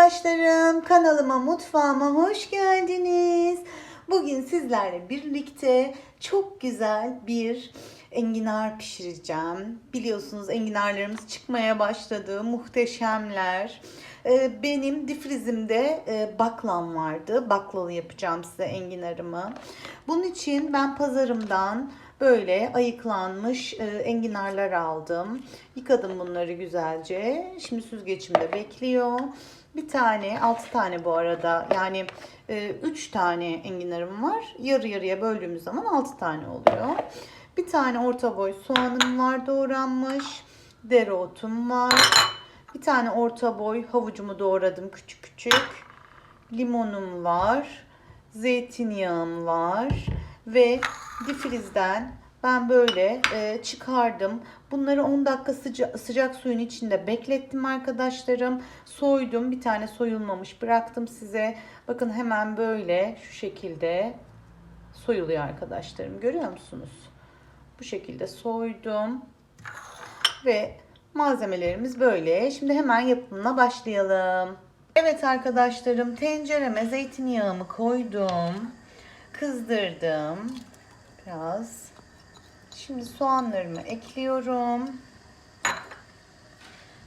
arkadaşlarım. Kanalıma, mutfağıma hoş geldiniz. Bugün sizlerle birlikte çok güzel bir enginar pişireceğim. Biliyorsunuz enginarlarımız çıkmaya başladı. Muhteşemler. Ee, Benim difrizimde e, baklam vardı. Baklalı yapacağım size enginarımı. Bunun için ben pazarımdan böyle ayıklanmış e, enginarlar aldım. Yıkadım bunları güzelce. Şimdi süzgeçimde bekliyor. Bir tane, altı tane bu arada. Yani e, üç tane enginarım var. Yarı yarıya böldüğümüz zaman altı tane oluyor. Bir tane orta boy soğanım var doğranmış. Dereotum var. Bir tane orta boy havucumu doğradım küçük küçük. Limonum var. Zeytinyağım var. Ve difrizden ben böyle e, çıkardım. Bunları 10 dakika sıca- sıcak suyun içinde beklettim arkadaşlarım. Soydum. Bir tane soyulmamış bıraktım size. Bakın hemen böyle şu şekilde soyuluyor arkadaşlarım. Görüyor musunuz? Bu şekilde soydum. Ve malzemelerimiz böyle. Şimdi hemen yapımına başlayalım. Evet arkadaşlarım tencereme zeytinyağımı koydum. Kızdırdım. Biraz. Şimdi soğanlarımı ekliyorum.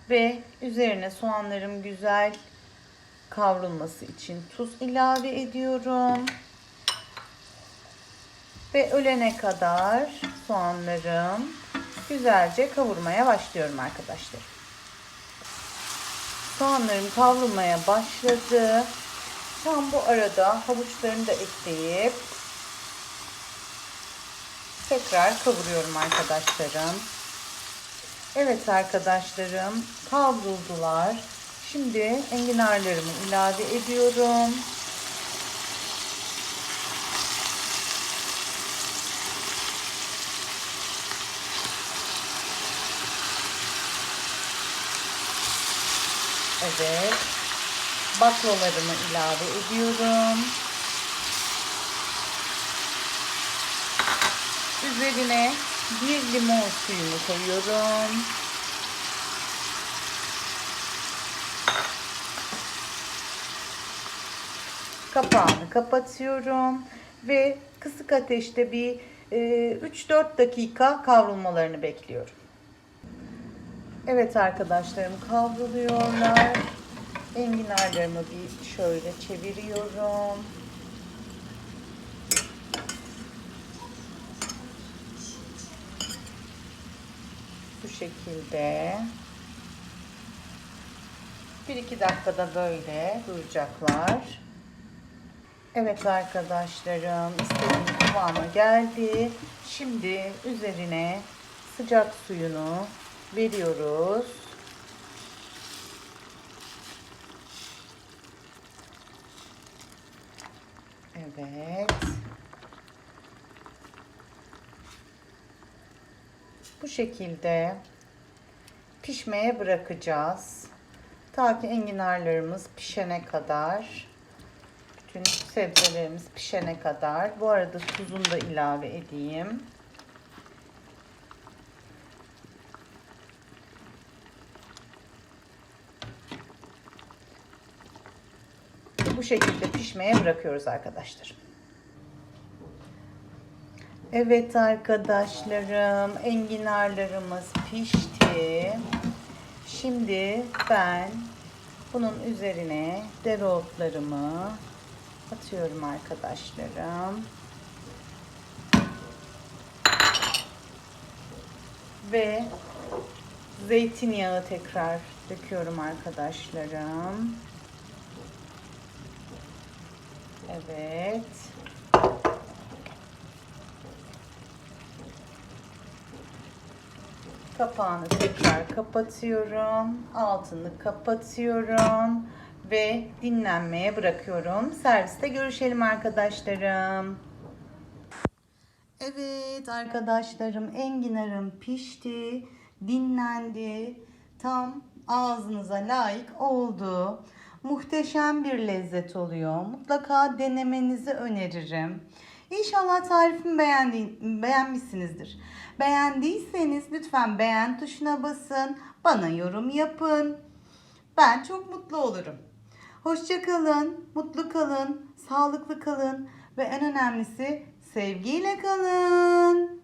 Ve üzerine soğanlarım güzel kavrulması için tuz ilave ediyorum. Ve ölene kadar soğanlarım güzelce kavurmaya başlıyorum arkadaşlar. Soğanlarım kavrulmaya başladı. Tam bu arada havuçlarını da ekleyip tekrar kavuruyorum arkadaşlarım. Evet arkadaşlarım kavruldular. Şimdi enginarlarımı ilave ediyorum. Evet. Baklalarımı ilave ediyorum. Üzerine bir limon suyunu koyuyorum. Kapağını kapatıyorum ve kısık ateşte bir e, 3-4 dakika kavrulmalarını bekliyorum. Evet arkadaşlarım kavruluyorlar. Enginarlarımı bir şöyle çeviriyorum. Şekilde. Bir iki dakikada böyle duracaklar. Evet arkadaşlarım istediğim kıvama geldi. Şimdi üzerine sıcak suyunu veriyoruz. Evet. Bu şekilde pişmeye bırakacağız. Ta ki enginarlarımız pişene kadar. Bütün sebzelerimiz pişene kadar. Bu arada tuzunu da ilave edeyim. Bu şekilde pişmeye bırakıyoruz arkadaşlar. Evet arkadaşlarım, enginarlarımız pişti. Şimdi ben bunun üzerine dereotlarımı atıyorum arkadaşlarım. Ve zeytinyağı tekrar döküyorum arkadaşlarım. Evet. Kapağını tekrar kapatıyorum. Altını kapatıyorum. Ve dinlenmeye bırakıyorum. Serviste görüşelim arkadaşlarım. Evet arkadaşlarım enginarım pişti. Dinlendi. Tam ağzınıza layık oldu. Muhteşem bir lezzet oluyor. Mutlaka denemenizi öneririm. İnşallah tarifimi beğendi, beğenmişsinizdir. Beğendiyseniz lütfen beğen tuşuna basın. Bana yorum yapın. Ben çok mutlu olurum. Hoşça kalın, mutlu kalın, sağlıklı kalın ve en önemlisi sevgiyle kalın.